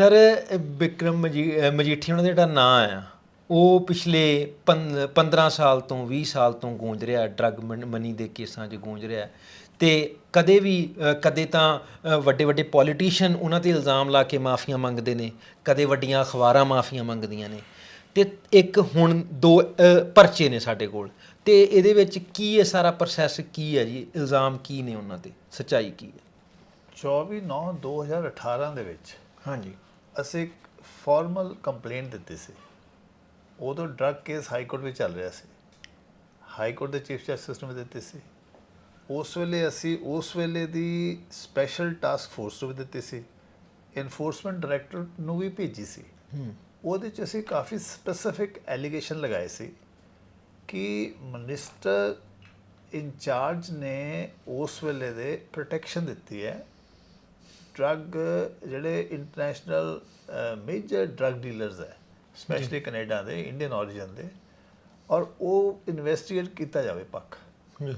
Sir Vikram ਮਜੀ- ਅਹ ਮਜੀਠੀਆ ਉਹਨਾਂ ਦਾ ਜਿਹੜਾ ਨਾਂ ਆ ਉਹ ਪਿਛਲੇ 15 ਸਾਲ ਤੋਂ 20 ਸਾਲ ਤੋਂ ਗੂੰਜ ਰਿਹਾ ਡਰੱਗ ਮਨੀ ਦੇ ਕੇਸਾਂ 'ਚ ਗੂੰਜ ਰਿਹਾ। ਤੇ ਕਦੇ ਵੀ ਕਦੇ ਤਾਂ ਵੱਡੇ ਵੱਡੇ ਪੋਲੀਟੀਸ਼ੀਅਨ ਉਹਨਾਂ ਤੇ ਇਲਜ਼ਾਮ ਲਾ ਕੇ ਮਾਫੀਆਂ ਮੰਗਦੇ ਨੇ ਕਦੇ ਵੱਡੀਆਂ ਅਖਬਾਰਾਂ ਮਾਫੀਆਂ ਮੰਗਦੀਆਂ ਨੇ। ਤੇ ਇੱਕ ਹੁਣ ਦੋ ਪਰਚੇ ਨੇ ਸਾਡੇ ਕੋਲ। ਤੇ ਇਹਦੇ ਵਿੱਚ ਕੀ ਹੈ ਸਾਰਾ ਪ੍ਰੋਸੈਸ ਕੀ ਹੈ ਜੀ? ਇਲਜ਼ਾਮ ਕੀ ਨੇ ਉਹਨਾਂ ਤੇ? ਸੱਚਾਈ ਕੀ ਹੈ? 24 9 2018 ਦੇ ਵਿੱਚ ਹਾਂਜੀ। ਅਸੀਂ ਇੱਕ ਫਾਰਮਲ ਕੰਪਲੇਂਟ ਦਿੱਤੀ ਸੀ। ਉਦੋਂ ਡਰੱਗ ਕੇਸ ਹਾਈ ਕੋਰਟ ਵਿੱਚ ਚੱਲ ਰਿਹਾ ਸੀ। ਹਾਈ ਕੋਰਟ ਦੇ ਚੀਫ ਜਸਟਿਸ ਨੂੰ ਦਿੱਤੀ ਸੀ। ਉਸ ਵੇਲੇ ਅਸੀਂ ਉਸ ਵੇਲੇ ਦੀ ਸਪੈਸ਼ਲ ਟਾਸਕ ਫੋਰਸ ਨੂੰ ਦਿੱਤੀ ਸੀ। ਐਨਫੋਰਸਮੈਂਟ ਡਾਇਰੈਕਟਰ ਨੂੰ ਵੀ ਭੇਜੀ ਸੀ। ਹੂੰ। ਉਹਦੇ ਚ ਅਸੀਂ ਕਾਫੀ ਸਪੈਸੀਫਿਕ ਐਲੀਗੇਸ਼ਨ ਲਗਾਏ ਸੀ ਕਿ ਮਿਨਿਸਟਰ ਇੰਚਾਰਜ ਨੇ ਉਸ ਵੇਲੇ ਦੇ ਪ੍ਰੋਟੈਕਸ਼ਨ ਦਿੱਤੀ ਹੈ। ਡਰੱਗ ਜਿਹੜੇ ਇੰਟਰਨੈਸ਼ਨਲ ਮੇਜਰ ਡਰੱਗ ਡੀਲਰਸ ਹੈ ਸਪੈਸ਼ਲੀ ਕੈਨੇਡਾ ਦੇ ਇੰਡੀਅਨ origin ਦੇ ਔਰ ਉਹ ਇਨਵੈਸਟੀਗੇਟ ਕੀਤਾ ਜਾਵੇ ਪੱਕ ਜੀ।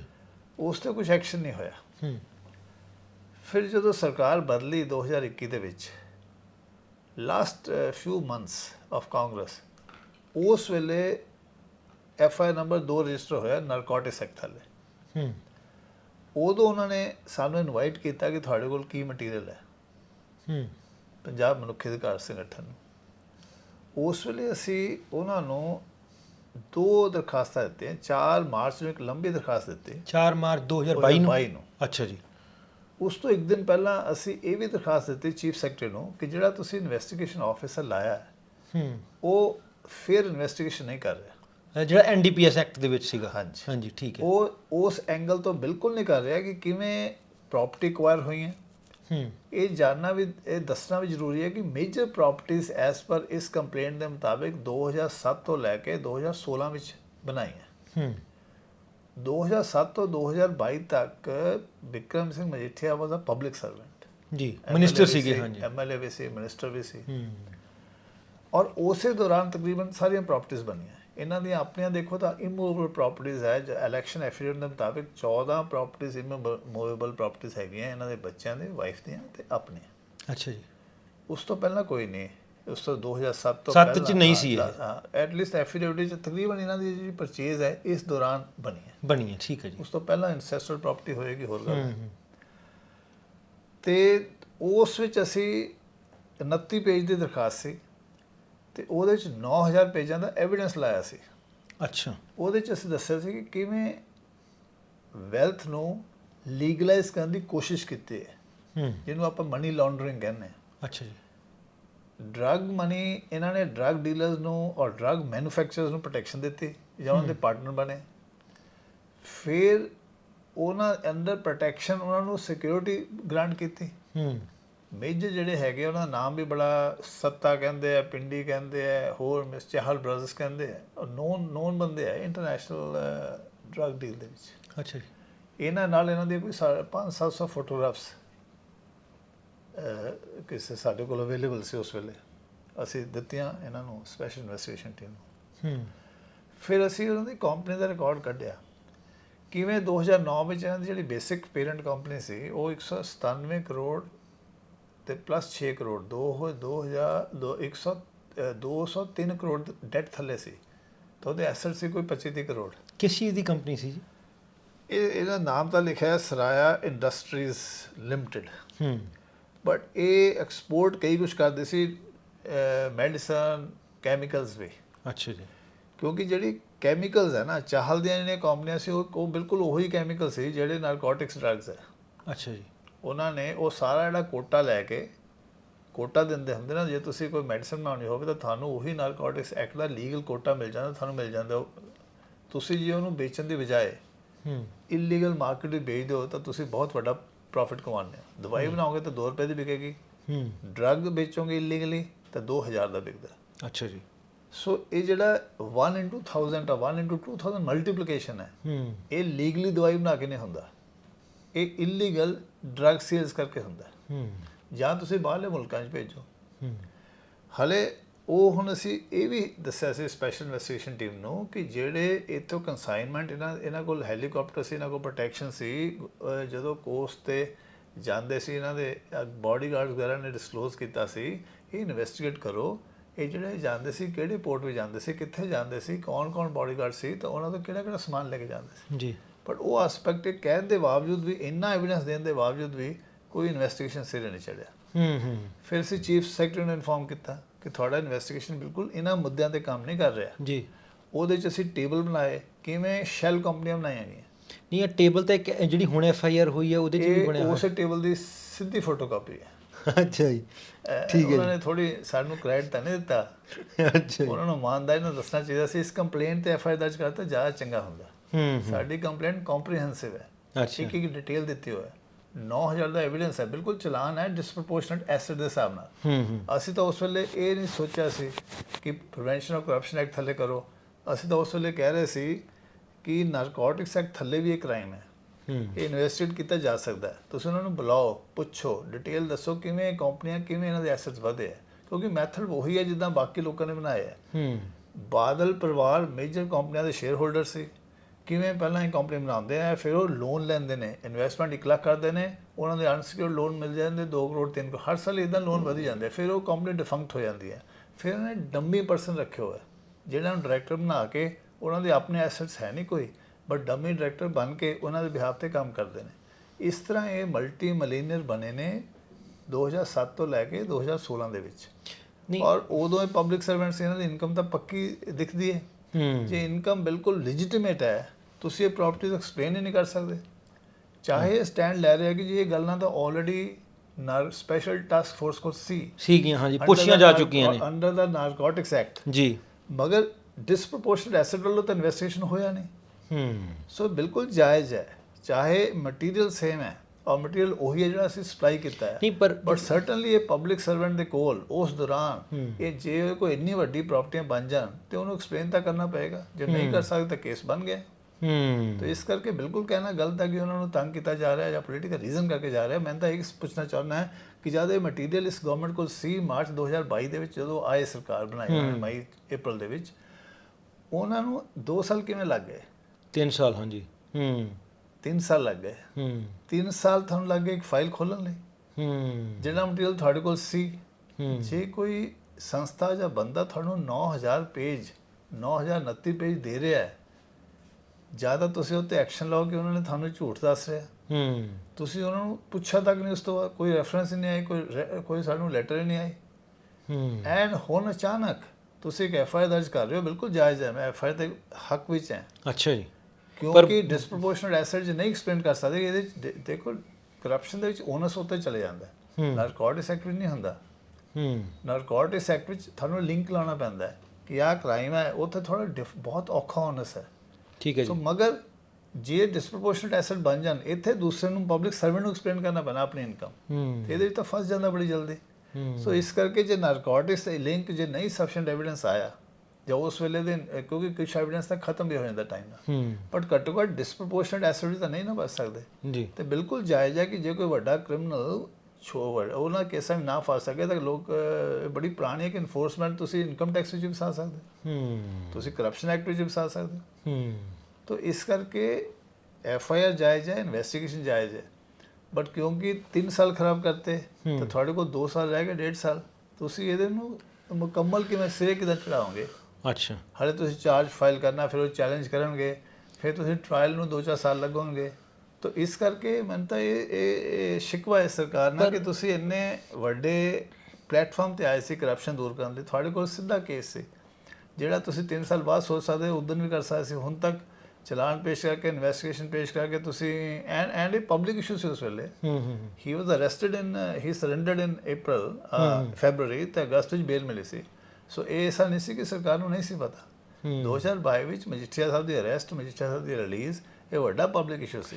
ਉਸ ਤੇ ਕੁਝ ਐਕਸ਼ਨ ਨਹੀਂ ਹੋਇਆ। ਫਿਰ ਜਦੋਂ ਸਰਕਾਰ ਬਦਲੀ 2021 ਦੇ ਵਿੱਚ last few months of Congress ਉਸ ਵੇਲੇ ਐਫ ਆਈ ਨੰਬਰ 2 ਰਜਿਸਟਰ ਹੋਇਆ ਨਾਰਕੋਟਿਕਸ ਐਕਟ ਥੱਲੇ ਹੂੰ। ਉਦੋਂ ਉਹਨਾਂ ਨੇ ਸਾਨੂੰ ਇਨਵਾਈਟ ਕੀਤਾ ਕਿ ਤੁਹਾਡੇ ਕੋਲ ਕੀ ਮਟੀਰੀਅਲ ਹੈ। ਹੂੰ। ਪੰਜਾਬ ਮਨੁੱਖੀ ਅਧਿਕਾਰ ਸੰਗਠਨ ਉਸ ਵੇਲੇ ਅਸੀਂ ਉਹਨਾਂ ਨੂੰ ਦੋ ਦਰਖਾਸਤਾਂ ਦਿੱਤੀਆਂ 4 ਮਾਰਚ ਨੂੰ ਇੱਕ ਲੰਬੀ ਦਰਖਾਸਤ ਦਿੱਤੀ। 4 ਮਾਰਚ 2022 ਨੂੰ? 2022 ਨੂੰ। ਅੱਛਾ ਜੀ। ਉਸ ਤੋਂ ਇੱਕ ਦਿਨ ਪਹਿਲਾਂ ਅਸੀਂ ਇਹ ਵੀ ਦਰਖਾਸਤ ਦਿੱਤੀ ਚੀਫ ਸੈਕਟਰੀ ਨੂੰ ਕਿ ਜਿਹੜਾ ਤੁਸੀਂ ਇਨਵੈਸਟੀਗੇਸ਼ਨ ਆਫੀਸਰ ਲਾਇਆ ਹੈ ਹੂੰ। ਉਹ ਫਿਰ ਇਨਵੈਸਟੀਗੇਸ਼ਨ ਨਹੀਂ ਕਰ ਰਿਹਾ। ਜਿਹੜਾ ਐਨਡੀਪੀਐਸ ਐਕਟ ਦੇ ਵਿੱਚ ਸੀਗਾ। ਹਾਂਜੀ। ਹਾਂਜੀ ਠੀਕ ਹੈ। ਉਹ ਉਸ ਐਂਗਲ ਤੋਂ ਬਿਲਕੁਲ ਨਹੀਂ ਕਰ ਰਿਹਾ ਕਿ ਕਿਵੇਂ ਪ੍ਰਾਪਰਟੀ ਐਕਵਾਇਰ ਹੋਈ ਹੂੰ ਇਹ ਜਾਨਣਾ ਵੀ ਇਹ ਦੱਸਣਾ ਵੀ ਜ਼ਰੂਰੀ ਹੈ ਕਿ ਮੇਜਰ ਪ੍ਰਾਪਰਟੀਆਂ ਐਸ ਪਰ ਇਸ ਕੰਪਲੇਂਟ ਦੇ ਮੁਤਾਬਿਕ 2007 ਤੋਂ ਲੈ ਕੇ 2016 ਵਿੱਚ ਬਣਾਈਆਂ ਹੂੰ। 2007 ਤੋਂ 2022 ਤੱਕ Vikram Singh Majithia was a public servant ਜੀ ਮਿਨਿਸਟਰ ਸੀਗੇ ਹਾਂਜੀ। ਐਮਐਲਏ ਵੀ ਸੀ ਮਿਨਿਸਟਰ ਵੀ ਸੀ। ਹੂੰ। ਔਰ ਉਸੇ ਦੌਰਾਨ ਤਕਰੀਬਨ ਸਾਰੀਆਂ ਪ੍ਰਾਪਰਟੀਆਂ ਬਣੀਆਂ। ਇਹਨਾਂ ਦੀਆਂ ਆਪਣੀਆਂ ਦੇਖੋ ਤਾਂ ਇਮੂਵੇਬਲ ਪ੍ਰਾਪਰਟੀਆਂ ਹੈ ਜੋ ਇਲੈਕਸ਼ਨ ਐਫੀਡੇਵਿਟ ਦੇ ਮੁਤਾਬਿਕ 14 ਪ੍ਰਾਪਰਟੀਆਂ ਇਮੂਵੇਬਲ ਪ੍ਰਾਪਰਟੀਆਂ ਹੈਗੀਆਂ ਇਹਨਾਂ ਦੇ ਬੱਚਿਆਂ ਦੇ ਵਾਈਫ ਦੀਆਂ ਤੇ ਆਪਣੀਆਂ। ਅੱਛਾ ਜੀ। ਉਸ ਤੋਂ ਪਹਿਲਾਂ ਕੋਈ ਨਹੀਂ ਉਸ ਤੋਂ 2007 ਤੋਂ ਸੱਤ 'ਚ ਨਹੀਂ ਸੀ ਇਹ। ਐਟ ਲੀਸਟ ਐਫੀਡੇਵਿਟ ਚ ਤਕਰੀਬਨ ਇਹਨਾਂ ਦੀ ਜਿਹੜੀ ਪਰਚੇਜ਼ ਹੈ ਇਸ ਦੌਰਾਨ ਬਣੀ ਹੈ। ਬਣੀ ਹੈ ਠੀਕ ਹੈ ਜੀ। ਉਸ ਤੋਂ ਪਹਿਲਾਂ ਇਨਸੈਸਟਰ ਪ੍ਰਾਪਰਟੀ ਹੋਏਗੀ ਹੋਰ ਗੱਲ ਤੇ ਉਸ ਵਿੱਚ ਅਸੀਂ 29 ਪੇਜ ਦੀ ਦਰਖਾਸਤ ਸੀ ਤੇ ਉਹਦੇ ਵਿੱਚ 9000 ਪੇਜਾਂ ਦਾ ਐਵੀਡੈਂਸ ਲਾਇਆ ਸੀ। ਅੱਛਾ। ਉਹਦੇ ਚ ਅਸੀਂ ਦੱਸਿਆ ਸੀ ਕਿ ਕਿਵੇਂ ਵੈਲਥ ਨੂੰ ਲੀਗਲਾਈਜ਼ ਕਰਨ ਦੀ ਕੋਸ਼ਿਸ਼ ਕੀਤੀ ਹੈ। ਹੂੰ। ਜਿਹਨੂੰ ਆਪਾਂ ਮਨੀ ਲਾਂਡਰਿੰਗ ਕਹਿੰਦੇ ਹਾਂ। ਅੱਛਾ ਜੀ। ਡਰੱਗ ਮਨੀ ਇਹਨਾਂ ਨੇ ਡਰੱਗ ਡੀਲਰਸ ਨੂੰ ਔਰ ਡਰੱਗ ਮੈਨੂਫੈਕਚਰਰਸ ਨੂੰ ਪ੍ਰੋਟੈਕਸ਼ਨ ਦਿੱਤੀ ਜਾਂ ਉਹਨਾਂ ਦੇ ਪਾਰਟਨਰ ਬਣੇ। ਫਿਰ ਉਹਨਾਂ ਅੰਡਰ ਪ੍ਰੋਟੈਕਸ਼ਨ ਉਹਨਾਂ ਨੂੰ ਸਿਕਿਉਰਿਟੀ ਗ੍ਰਾਂਟ ਕੀਤੀ। ਹੂੰ। ਮੇਜਰ ਜਿਹੜੇ ਹੈਗੇ ਉਹਨਾਂ ਦਾ ਨਾਮ ਵੀ ਬੜਾ ਸੱਤਾ ਕਹਿੰਦੇ ਆ ਪਿੰਡੀ ਕਹਿੰਦੇ ਆ ਹੋਰ ਮਿਸ ਚਾਹਲ ਬ੍ਰਦਰਸ ਕਹਿੰਦੇ ਆ ਨੋਨ ਨੋਨ ਬੰਦੇ ਆ ਇੰਟਰਨੈਸ਼ਨਲ ਡਰੱਗ ਡੀਲ ਦੇ ਵਿੱਚ। ਅੱਛਾ ਜੀ। ਇਹਨਾਂ ਨਾਲ ਇਹਨਾਂ ਦੀ ਕੋਈ 5-700 ਫੋਟੋਗ੍ਰਾਫਸ ਕਿਸੇ ਸਾਡੇ ਕੋਲ ਅਵੇਲੇਬਲ ਸੀ ਉਸ ਵੇਲੇ। ਅਸੀਂ ਦਿੱਤੀਆਂ ਇਹਨਾਂ ਨੂੰ ਸਪੈਸ਼ਲ ਇਨਵੈਸਟੀਗੇਸ਼ਨ ਟੀਮ ਨੂੰ। ਹੂੰ। ਫਿਰ ਅਸੀਂ ਉਹਨਾਂ ਦੀ ਕੰਪਨੀ ਦਾ ਰਿਕਾਰਡ ਕੱਢਿਆ। ਕਿਵੇਂ 2009 ਵਿੱਚ ਇਹਨਾਂ ਦੀ ਜਿਹੜੀ ਬੇਸਿਕ ਪੇਰੈਂਟ ਕੰਪਨੀ ਸੀ ਉਹ 197 ਕਰੋੜ ਤੇ ਪਲੱਸ 6 ਕਰੋੜ 2 2000 ਦੋ 100 ਅ, 203 ਕਰੋੜ ਡੈਟ ਥੱਲੇ ਸੀ। ਤਾਂ ਉਹਦੇ ਐਸੈਟ ਸੀ ਕੋਈ 25 ਤੀਹ ਕਰੋੜ। ਕਿਸ ਚੀਜ਼ ਦੀ ਕੰਪਨੀ ਸੀ ਜੀ? ਇਹ ਇਹਦਾ ਨਾਮ ਤਾਂ ਲਿਖਿਆ ਹੈ ਸਰਾਇਆ ਇੰਡਸਟਰੀਜ਼ ਲਿਮਟਿਡ ਹੂੰ। ਬਟ ਇਹ ਐਕਸਪੋਰਟ ਕਈ ਕੁਝ ਕਰਦੇ ਸੀ ਮੈਡੀਸਨ ਕੈਮੀਕਲਸ ਵੀ। ਅੱਛਾ ਜੀ। ਕਿਉਂਕਿ ਜਿਹੜੀ ਕੈਮੀਕਲਸ ਹੈ ਨਾ ਚਾਹਲ ਦੀਆਂ ਜਿਹੜੀਆਂ ਕੰਪਨੀਆਂ ਸੀ ਉਹ ਉਹ ਬਿਲਕੁਲ ਉਹੀ ਕੈਮੀਕਲ ਸੀ ਜਿਹੜੇ ਨਾਰਕੋਟਿਕਸ ਡਰੱਗਸ ਹੈ। ਅੱਛਾ ਜੀ। ਉਹਨਾਂ ਨੇ ਉਹ ਸਾਰਾ ਜਿਹੜਾ ਕੋਟਾ ਲੈ ਕੇ ਕੋਟਾ ਦਿੰਦੇ ਹੁੰਦੇ ਨਾ ਜੇ ਤੁਸੀਂ ਕੋਈ ਮੈਡੀਸਨ ਬਣਾਉਣੀ ਹੋਵੇ ਤਾਂ ਤੁਹਾਨੂੰ ਉਹੀ ਨਾਰਕੋਟਿਕਸ ਐਕਟ ਦਾ ਲੀਗਲ ਕੋਟਾ ਮਿਲ ਜਾਂਦਾ ਤੁਹਾਨੂੰ ਮਿਲ ਜਾਂਦਾ। ਤੁਸੀਂ ਜੇ ਉਹਨੂੰ ਵੇਚਣ ਦੀ ਬਜਾਏ ਹੂੰ। ਇਲੀਗਲ ਮਾਰਕੀਟ ਵਿੱਚ ਵੇਚ ਦਿਓ ਤਾਂ ਤੁਸੀਂ ਬਹੁਤ ਵੱਡਾ ਪ੍ਰੋਫਿਟ ਕਮਾਉਂਦੇ ਹੋ। ਦਵਾਈ ਬਣਾਓਗੇ ਤਾਂ 2 ਰੁਪਏ ਦੀ ਵਿਕੇਗੀ। ਹੂੰ। ਡਰੱਗ ਵੇਚੋਗੇ ਇਲੀਗਲੀ ਤਾਂ 2000 ਦਾ ਵਿਕਦਾ। ਅੱਛਾ ਜੀ। ਸੋ ਇਹ ਜਿਹੜਾ 1 1000 ਆ 1 2000 ਮਲਟੀਪਲੀਕੇਸ਼ਨ ਹੈ। ਹੂੰ। ਇਹ ਲੀਗਲੀ ਦਵਾਈ ਬਣਾ ਕੇ ਨਹੀਂ ਹੁੰਦਾ। ਇਹ ਇਲੀਗਲ ਡਰੱਗ ਸੇਲਸ ਕਰਕੇ ਹੁੰਦਾ ਹੂੰ। ਜਾਂ ਤੁਸੀਂ ਬਾਹਰਲੇ ਮੁਲਕਾਂ 'ਚ ਭੇਜੋ। ਹੂੰ। ਹਲੇ ਉਹ ਹੁਣ ਅਸੀਂ ਇਹ ਵੀ ਦੱਸਿਆ ਸੀ ਸਪੈਸ਼ਲ ਇਨਵੈਸਟੀਗੇਸ਼ਨ ਟੀਮ ਨੂੰ ਕਿ ਜਿਹੜੇ ਇਥੋਂ ਕਨਸਾਈਨਮੈਂਟ ਇਹਨਾਂ ਇਹਨਾਂ ਕੋਲ ਹੈਲੀਕਾਪਟਰ ਸੀ ਇਹਨਾਂ ਕੋਲ ਪ੍ਰੋਟੈਕਸ਼ਨ ਸੀ ਜਦੋਂ ਕੋਸਟ ਤੇ ਜਾਂਦੇ ਸੀ ਇਹਨਾਂ ਦੇ ਬਾਡੀਗਾਰਡ ਵਗੈਰਾ ਨੇ ਡਿਸਕਲੋਜ਼ ਕੀਤਾ ਸੀ ਇਹ ਇਨਵੈਸਟੀਗੇਟ ਕਰੋ। ਇਹ ਜਿਹੜੇ ਜਾਂਦੇ ਸੀ ਕਿਹੜੇ ਪੋਰਟ ਵਿੱਚ ਜਾਂਦੇ ਸੀ ਕਿੱਥੇ ਜਾਂਦੇ ਸੀ ਕੌਣ-ਕੌਣ ਬਾਡੀਗਾਰਡ ਸੀ ਤਾਂ ਉਹਨਾਂ ਤੋਂ ਕਿਹੜਾ-ਕਿਹੜਾ ਸਮਾਨ ਲੈ ਕੇ ਜਾਂਦੇ ਸੀ। ਜੀ। ਪਰ ਉਹ ਐਸਪੈਕਟ ਕਹਿਣ ਦੇ ਬਾਵਜੂਦ ਵੀ ਇੰਨਾ ਐਵੀਡੈਂਸ ਦੇਣ ਦੇ ਬਾਵਜੂਦ ਵੀ ਕੋਈ ਇਨਵੈਸਟੀਗੇਸ਼ਨ ਸਿਰੇ ਨਹੀਂ ਚੜਿਆ। ਹੂੰ ਹੂੰ। ਫਿਰ ਅਸੀਂ ਚੀਫ ਸੈਕਟਰੀ ਨੂੰ ਇਨਫੋਰਮ ਕੀਤਾ ਕਿ ਤੁਹਾਡਾ ਇਨਵੈਸਟੀਗੇਸ਼ਨ ਬਿਲਕੁਲ ਇਹਨਾਂ ਮੁੱਦਿਆਂ ਤੇ ਕੰਮ ਨਹੀਂ ਕਰ ਰਿਹਾ। ਜੀ। ਉਹਦੇ 'ਚ ਅਸੀਂ ਟੇਬਲ ਬਣਾਏ ਕਿਵੇਂ ਸ਼ੈਲ ਕੰਪਨੀਆਂ ਬਣਾਈਆਂ ਗਈਆਂ। ਨਹੀਂ ਇਹ ਟੇਬਲ ਤੇ ਜਿਹੜੀ ਹੁਣ ਐਫ ਆਈ ਆਰ ਹੋਈ ਹੈ ਉਹਦੇ 'ਚ ਵੀ ਬਣਿਆ ਉਸੇ ਟੇਬਲ ਦੀ ਸਿੱਧੀ ਫੋਟੋਕਾਪੀ ਹੈ। ਹੋਇਆ ਅੱਛਾ ਜੀ। ਠੀਕ ਹੈ ਉਹਨਾਂ ਨੇ ਥੋੜੀ ਸਾਨੂੰ ਕ੍ਰੈਡਿਟ ਤਾਂ ਨਹੀਂ ਦਿੱਤਾ। ਅੱਛਾ ਉਹਨਾਂ ਨੂੰ ਇਮਾਨਦਾਰੀ ਨਾਲ ਦੱਸਣਾ ਚਾਹੀਦਾ ਸੀ ਇਸ ਕੰਪਲੇਂਟ ਤੇ ਐਫ ਆਈ ਦਰਜ ਕਰਤਾ ਜ਼ਿਆਦਾ ਚੰਗਾ ਹੁੰਦਾ। ਹੂੰ ਸਾਡੀ ਕੰਪਲੇਂਟ ਕੰਪਰੀਹੈਂਸਿਵ ਹੈ। ਅੱਛਾ। ਇੱਕ ਇੱਕ ਡਿਟੇਲ ਦਿੱਤੀ ਹੋਇਆ ਹੈ। 9000 ਦਾ ਐਵੀਡੈਂਸ ਹੈ। ਬਿਲਕੁਲ ਚਲਾਨ ਹੈ ਡਿਸਪ੍ਰੋਪੋਰਸ਼ਨਟ ਐਸਿਡ ਦੇ ਹਿਸਾਬ ਨਾਲ। ਹੂੰ ਹੂੰ। ਅਸੀਂ ਤਾਂ ਉਸ ਵੇਲੇ ਇਹ ਨਹੀਂ ਸੋਚਿਆ ਸੀ ਕਿ ਪ੍ਰੀਵੈਂਸ਼ਨ ਆਫ ਕਰਪਸ਼ਨ ਐਕਟ ਥੱਲੇ ਕਰੋ। ਅਸੀਂ ਤਾਂ ਉਸ ਵੇਲੇ ਕਹਿ ਰਹੇ ਸੀ ਕਿ ਨਾਰਕੋਟਿਕਸ ਐਕਟ ਥੱਲੇ ਵੀ ਇਹ ਕ੍ਰਾਈਮ ਹੈ। ਹੂੰ। ਇਹ ਇਨਵੈਸਟੀਗੇਟ ਕੀਤਾ ਜਾ ਸਕਦਾ ਹੈ। ਤੁਸੀਂ ਉਹਨਾਂ ਨੂੰ ਬੁਲਾਓ ਪੁੱਛੋ ਡਿਟੇਲ ਦੱਸੋ ਕਿਵੇਂ ਇਹ ਕੰਪਨੀਆਂ ਕਿਵੇਂ ਇਹਨਾਂ ਦੇ ਐਸੈਟਸ ਵਧੇ ਹੈ। ਕਿਉਂਕਿ ਮੈਥਡ ਉਹੀ ਹੈ ਜਿੱਦਾਂ ਬਾਕੀ ਲੋਕਾਂ ਨੇ ਬਣਾਇਆ ਹੈ। ਹੂੰ। ਬਾਦਲ ਪਰਿਵਾਰ ਮੇਜਰ ਕੰਪਨੀਆਂ ਦੇ ਸ਼ੇਅਰ ਹੋਲਡਰ ਸੀ। ਕਿਵੇਂ ਪਹਿਲਾਂ ਇਹ ਕੰਪਨੀ ਬਣਾਉਂਦੇ ਆ ਫਿਰ ਉਹ ਲੋਨ ਲੈਂਦੇ ਨੇ ਇਨਵੈਸਟਮੈਂਟ 1 ਲੱਖ ਕਰਦੇ ਨੇ ਉਹਨਾਂ ਦੇ ਅਨਸਿਕਿਉਰਡ ਲੋਨ ਮਿਲ ਜਾਂਦੇ 2 ਕਰੋੜ 3 ਕਰੋੜ ਹਰ ਸਾਲ ਇਦਾਂ ਲੋਨ ਵਧੀ ਜਾਂਦੇ। ਫਿਰ ਉਹ ਕੰਪਨੀ ਡਿਫੰਕਟ ਹੋ ਜਾਂਦੀ ਹੈ। ਫਿਰ ਉਹਨੇ ਡੰਮੀ ਪਰਸਨ ਰੱਖਿਆ ਹੋਇਆ ਜਿਹੜਾ ਨੂੰ ਡਾਇਰੈਕਟਰ ਬਣਾ ਕੇ ਉਹਨਾਂ ਦੇ ਆਪਣੇ ਐਸੈਟਸ ਹੈ ਨਹੀਂ ਕੋਈ ਬਟ ਡੰਮੀ ਡਾਇਰੈਕਟਰ ਬਣ ਕੇ ਉਹਨਾਂ ਦੇ ਬਿਹਾਫ ਤੇ ਕੰਮ ਕਰਦੇ ਨੇ। ਇਸ ਤਰ੍ਹਾਂ ਇਹ ਮਲਟੀ ਮਿਲੀਨੀਅਰ ਬਣੇ ਨੇ 2007 ਤੋਂ ਲੈ ਕੇ 2016 ਦੇ ਵਿੱਚ। ਔਰ ਉਦੋਂ ਇਹ ਪਬਲਿਕ ਸਰਵੈਂਟਸ ਇਹਨਾਂ ਦੀ ਇਨਕਮ ਤਾਂ ਪੱਕੀ ਦਿਖਦੀ ਹੂੰ। ਜੇ ਇਨਕਮ ਬਿਲਕੁਲ ਲੈਜੀਟਿਮੇਟ ਹੈ ਤੁਸੀਂ ਇਹ ਪ੍ਰਾਪਰਟੀਜ਼ ਐਕਸਪਲੇਨ ਹੀ ਨਹੀਂ ਕਰ ਸਕਦੇ। ਚਾਹੇ ਸਟੈਂਡ ਲੈ ਰਹੇ ਕਿ ਜੀ ਇਹ ਗੱਲਾਂ ਤਾਂ ਆਲਰੇਡੀ ਨਾਰ ਸਪੈਸ਼ਲ ਟਾਸਕ ਫੋਰਸ ਕੋਲ ਸੀ। ਸੀਗੀਆਂ ਹਾਂਜੀ ਪੁੱਛੀਆਂ ਜਾ ਚੁੱਕੀਆਂ ਨੇ। ਅੰਡਰ ਦਾ ਨਾਰਕੋਟਿਕਸ ਐਕਟ ਜੀ। ਮਗਰ ਡਿਸਪ੍ਰੋਪੋਰਸ਼ਨਟ ਐਸਿਡ ਵੱਲੋਂ ਤਾਂ ਇਨਵੈਸਟੀਗੇਸ਼ਨ ਹੋਇਆ ਨਹੀਂ। ਹੂੰ। ਸੋ ਬਿਲਕੁਲ ਜਾਇਜ਼ ਹੈ। ਚਾਹੇ ਮਟੀਰੀਅਲ ਸੇਮ ਹੈ ਔਰ ਮਟੀਰੀਅਲ ਉਹੀ ਹੈ ਜਿਹੜਾ ਅਸੀਂ ਸਪਲਾਈ ਕੀਤਾ ਹੈ। ਨਹੀਂ ਪਰ ਬਟ ਸਰਟਨਲੀ ਇਹ ਪਬਲਿਕ ਸਰਵੈਂਟ ਦੇ ਕੋਲ ਉਸ ਦੌਰਾਨ। ਇਹ ਜੇ ਕੋਈ ਇੰਨੀ ਵੱਡੀ ਪ੍ਰਾਪਰਟੀਆਂ ਬਣ ਜਾਣ ਤੇ ਉਹਨੂੰ ਐਕਸਪਲੇਨ ਤਾਂ ਕਰਨਾ ਪਏਗਾ। ਜੇ ਨਹੀਂ ਕਰ ਸਕਦੇ ਤਾਂ ਕੇਸ ਬਣ ਗਿਆ। ਹੂੰ। ਤੇ ਇਸ ਕਰਕੇ ਬਿਲਕੁਲ ਕਹਿਣਾ ਗਲਤ ਹੈ ਕਿ ਉਹਨਾਂ ਨੂੰ ਤੰਗ ਕੀਤਾ ਜਾ ਰਿਹਾ ਹੈ ਜਾਂ ਪੋਲੀਟੀਕਲ ਰੀਜ਼ਨ ਕਰਕੇ ਜਾ ਰਿਹਾ ਹੈ। ਮੈਂ ਤਾਂ ਇਹ ਪੁੱਛਣਾ ਚਾਹੁੰਦਾ ਹਾਂ ਕਿ ਜਦ ਇਹ ਮਟੀਰੀਅਲ ਇਸ ਗਵਰਨਮੈਂਟ ਕੋਲ ਸੀ ਮਾਰਚ 2022 ਦੇ ਵਿੱਚ ਜਦੋਂ ਆਏ ਸਰਕਾਰ ਬਣਾਈ ਉਹਨਾਂ ਮਈ ਅਪ੍ਰੈਲ ਦੇ ਵਿੱਚ ਉਹਨਾਂ ਨੂੰ 2 ਸਾਲ ਕਿਵੇਂ ਲੱਗ ਗਏ? 3 ਸਾਲ ਹਾਂਜੀ। ਹੂੰ। 3 ਸਾਲ ਲੱਗ ਗਏ। ਹੂੰ। 3 ਸਾਲ ਤੁਹਾਨੂੰ ਲੱਗ ਗਏ ਇੱਕ ਫਾਈਲ ਖੋਲਣ ਲਈ? ਹੂੰ। ਜਿਹੜਾ ਮਟੀਰੀਅਲ ਤੁਹਾਡੇ ਕੋਲ ਸੀ। ਹੂੰ। ਜੇ ਕੋਈ ਸੰਸਥਾ ਜਾਂ ਬੰਦਾ ਤੁਹਾਨੂੰ 9000 ਪੇਜ 9029 ਪੇਜ ਦੇ ਰਿਹਾ ਹੈ ਜ਼ਿਆਦਾ ਤੁਸੀਂ ਉੱਤੇ ਐਕਸ਼ਨ ਲਓ ਕਿ ਉਹਨਾਂ ਨੇ ਤੁਹਾਨੂੰ ਝੂਠ ਦੱਸ ਰਿਹਾ। ਹੂੰ। ਤੁਸੀਂ ਉਹਨਾਂ ਨੂੰ ਪੁੱਛਿਆ ਤੱਕ ਨਹੀਂ ਉਸ ਤੋਂ ਬਾਅਦ ਕੋਈ ਰੈਫਰੈਂਸ ਨਹੀਂ ਆਈ ਕੋਈ ਕੋਈ ਸਾਨੂੰ ਲੈਟਰ ਨਹੀਂ ਆਈ। ਹੂੰ। ਐਂਡ ਹੁਣ ਅਚਾਨਕ ਤੁਸੀਂ ਇੱਕ ਐਫ ਆਈ ਦਰਜ ਕਰ ਰਹੇ ਹੋ ਬਿਲਕੁਲ ਜਾਇਜ਼ ਹੈ ਮੈਂ ਐਫ ਆਈ ਦੇ ਹੱਕ ਵਿੱਚ ਹਾਂ। ਅੱਛਾ ਜੀ। ਕਿਉਂਕਿ ਡਿਸਪ੍ਰੋਪੋਰਸ਼ਨਲ ਐਸੈਟ ਜੇ ਨਹੀਂ ਐਕਸਪਲੇਨ ਕਰ ਸਕਦੇ ਇਹਦੇ ਵਿੱਚ ਦੇਖੋ ਕਰਪਸ਼ਨ ਦੇ ਵਿੱਚ ਓਨਸ ਉੱਤੇ ਚਲੇ ਜਾਂਦਾ। ਨਾਰਕੋਟਿਕਸ ਐਕਟ ਵਿੱਚ ਨਹੀਂ ਹੁੰਦਾ। ਹੂੰ। ਨਾਰਕੋਟਿਕਸ ਐਕਟ ਵਿੱਚ ਤੁਹਾਨੂੰ ਲਿੰਕ ਲਾਉਣਾ ਪੈਂਦਾ ਹੈ ਕਿ ਆਹ ਕ੍ਰਾਈਮ ਹੈ ਉੱਥੇ ਥੋੜਾ ਬਹੁਤ ਔਖਾ ਓਨਸ ਹੈ। ਠੀਕ ਹੈ ਸੋ ਜੀ। ਮਗਰ ਜੇ ਡਿਸਪ੍ਰੋਪੋਰਸ਼ਨਟ ਐਸੈਟ ਬਣ ਜਾਣ ਇੱਥੇ ਦੂਸਰੇ ਨੂੰ ਪਬਲਿਕ ਸਰਵੈਂਟ ਨੂੰ ਐਕਸਪਲੇਨ ਕਰਨਾ ਪੈਣਾ ਆਪਣੀ ਇਨਕਮ ਹੂੰ। ਇਹਦੇ ਵਿੱਚ ਤਾਂ ਫਸ ਜਾਂਦਾ ਬੜੀ ਜਲਦੀ। ਸੋ ਇਸ ਕਰਕੇ ਜੇ ਨਾਰਕੋਟਿਕਸ ਦੇ ਲਿੰਕ ਜੇ ਨਹੀਂ ਸਫੀਸ਼ੀਐਂਟ ਐਵੀਡੈਂਸ ਆਇਆ ਜਾਂ ਉਸ ਵੇਲੇ ਦੇ ਕਿਉਂਕਿ ਕੁਝ ਐਵੀਡੈਂਸ ਤਾਂ ਖਤਮ ਵੀ ਹੋ ਜਾਂਦਾ ਟਾਈਮ ਨਾਲ ਬਟ ਘੱਟੋ ਘੱਟ ਡਿਸਪ੍ਰੋਪੋਰਸ਼ਨਟ ਐਸੈਟ ਤਾਂ ਨਹੀਂ ਨਾ ਬਚ ਸਕਦੇ ਜੀ ਤੇ ਬਿਲਕੁਲ ਜਾਇਜ਼ ਹੈ ਕਿ ਜੇ ਕੋਈ ਵੱਡਾ ਕ੍ਰਿਮੀਨਲ ਛੋਵਰ ਉਹਨਾਂ ਕੇਸਾਂ ਵਿੱਚ ਨਾ ਫਸ ਸਕੇ ਤਾਂ ਲੋਕ ਬੜੀ ਪੁਰਾਣੀ ਹੈ ਕਿ ਇਨਫੋਰਸਮੈਂਟ ਤੁਸੀਂ ਇਨਕਮ ਟੈਕਸ ਵਿੱਚ ਵੀ ਫਸਾ ਸਕਦੇ ਹੋ। ਤੁਸੀਂ ਕਰਪਸ਼ਨ ਐਕਟ ਵਿੱਚ ਵੀ ਫਸਾ ਸਕਦੇ ਹੋ। ਹੂੰ ਤਾਂ ਇਸ ਕਰਕੇ ਐਫ ਆਈ ਆਰ ਜਾਇਜ਼ ਹੈ ਇਨਵੈਸਟੀਗੇਸ਼ਨ ਜਾਇਜ਼ ਹੈ ਬਟ ਕਿਉਂਕਿ 3 ਸਾਲ ਖਰਾਬ ਕਰਤੇ ਤਾਂ ਤੁਹਾਡੇ ਕੋਲ 2 ਸਾਲ ਰਹਿ ਗਏ 1.5 ਸਾਲ ਤੁਸੀਂ ਇਹਦੇ ਨੂੰ ਮੁਕੰਮਲ ਕਿਵੇਂ ਸਿਰੇ ਕਿਦਾਂ ਚੜਾਓਗੇ ਅੱਛਾ। ਹਾਲੇ ਤੁਸੀਂ ਚਾਰਜ ਫਾਈਲ ਕਰਨਾ ਫਿਰ ਉਹ ਚੈਲੰਜ ਕਰਨਗੇ ਫਿਰ ਤੁਸੀਂ ਟ੍ਰਾਇਲ ਨੂੰ 2-4 ਸਾਲ ਲੱਗਣਗੇ ਤਾਂ ਇਸ ਕਰਕੇ ਮੈਨੂੰ ਤਾਂ ਇਹ ਇਹ ਸ਼ਿਕਵਾ ਹੈ ਸਰਕਾਰ ਨਾਲ ਕਿ ਤੁਸੀਂ ਇੰਨੇ ਵੱਡੇ ਪਲੇਟਫਾਰਮ ਤੇ ਆਏ ਸੀ ਕਰਪਸ਼ਨ ਦੂਰ ਕਰਨ ਲਈ ਤੁਹਾਡੇ ਕੋਲ ਸਿੱਧਾ ਕੇਸ ਸੀ। ਜਿਹੜਾ ਤੁਸੀਂ 3 ਸਾਲ ਬਾਅਦ ਸੋਚ ਸਕਦੇ ਉਦੋਂ ਵੀ ਕਰ ਸਕਦੇ ਸੀ ਹੁਣ ਤੱਕ ਚਲਾਨ ਪੇਸ਼ ਕਰਕੇ ਇਨਵੈਸਟੀਗੇਸ਼ਨ ਪੇਸ਼ ਕਰਕੇ ਤੁਸੀਂ ਐਂਡ ਐਂਡ ਇਹ ਪਬਲਿਕ ਇਸ਼ੂ ਸੀ ਉਸ ਵੇਲੇ। ਹੂੰ ਹੂੰ ਹੀ। ਵਾਸ ਅਰੈਸਟਡ ਇਨ ਹੀ ਸਰੈਂਡਰਡ ਇਨ ਅਪ੍ਰੈਲ ਫੈਬਰੂਅਰੀ ਤੇ ਅਗਸਤ ਵਿੱਚ ਬੇਲ ਮਿਲੀ ਸੀ। ਸੋ ਇਹ ਐਸਾ ਨਹੀਂ ਸੀ ਕਿ ਸਰਕਾਰ ਨੂੰ ਨਹੀਂ ਸੀ ਪਤਾ। ਹੂੰ। 2022 ਵਿੱਚ ਮਜੀਠੀਆ ਸਾਹਿਬ ਦੀ ਅਰੈਸਟ ਮਜੀਠੀਆ ਸਾਹਿਬ ਦੀ ਰਿਲੀਜ਼ ਇਹ ਵੱਡਾ ਪਬਲਿਕ ਇਸ਼ੂ ਸੀ।